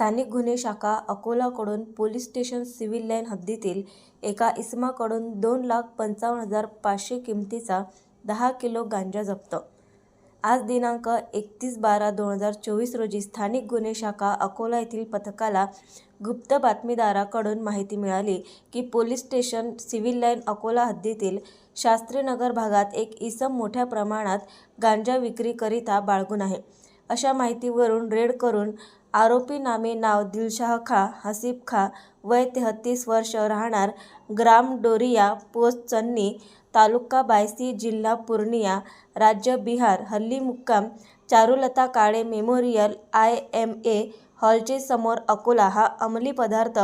स्थानिक गुन्हे शाखा अकोलाकडून पोलीस स्टेशन सिव्हिल लाईन हद्दीतील एका इसमाकडून दोन लाख पंचावन्न हजार पाचशे किमतीचा दहा किलो गांजा जप्त. आज दिनांक एकतीस बारा दोन हजार चोवीस रोजी स्थानिक गुन्हे शाखा अकोला येथील पथकाला गुप्त बातमीदाराकडून माहिती मिळाली की police station civil line Akola हद्दीतील शास्त्रीनगर भागात एक इसम मोठ्या प्रमाणात गांजा विक्रीकरिता बाळगून आहे. अशा माहितीवरून रेड करून आरोपी नामे नाव दिलशाह खा हसीब खा वय तेहतीस वर्ष राहणार ग्राम डोरिया पोस्ट चन्नी तालुका बायसी जिल्हा पूर्णिया राज्य बिहार. हल्ली मुक्काम Charulata Kale memorial I M A हॉलचे समोर अकोला. हा अंमली पदार्थ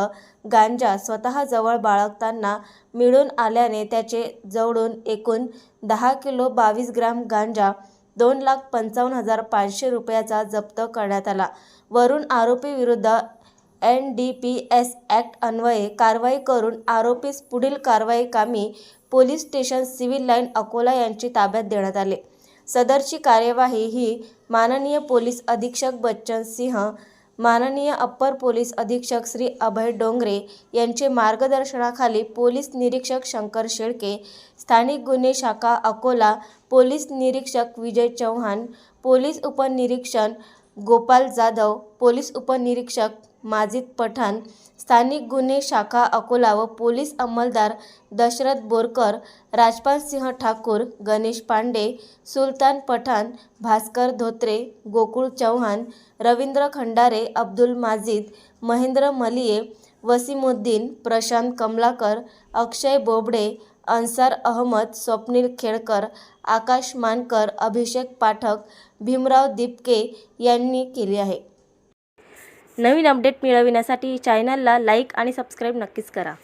गांजा स्वतःजवळ बाळगताना मिळून आल्याने त्याचे जवळून एकूण दहा किलो बावीस ग्राम गांजा दोन लाख पंचावन्न हजार पाचशे रुपयाचा जप्त करण्यात आला. वरून आरोपीविरुद्ध N D P S act अन्वये कारवाई करून आरोपीस पुढील कारवाई कामी police station civil line Akola यांची ताब्यात देण्यात आले. सदरची कार्यवाही ही माननीय पोलीस अधीक्षक बच्चन सिंह माननीय अप्पर पोलीस अधीक्षक श्री अभय डोंगरे यांचे मार्गदर्शनाखाली पोलीस निरीक्षक शंकर शेळके स्थानिक गुन्हे शाखा अकोला पोलीस निरीक्षक विजय चव्हाण पोलीस उपनिरीक्षक गोपाल जाधव पोलीस उपनिरीक्षक माजिद पठाण स्थानिक गुन्हे शाखा अकोला व पोलीस अंमलदार दशरथ बोरकर राजपाल सिंह ठाकूर गणेश पांडे सुलतान पठाण भास्कर धोत्रे गोकुळ चव्हाण रवींद्र खंडारे अब्दुल माजिद महेंद्र मलिये वसीमुद्दीन प्रशांत कमलाकर अक्षय बोबडे अन्सार अहमद स्वप्नील खेडकर आकाश मानकर अभिषेक पाठक भीमराव दिपके यांनी केली आहे. नवीन अपडेट मिळविण्यासाठी चॅनलला लाईक आणि सबस्क्राईब नक्कीच करा.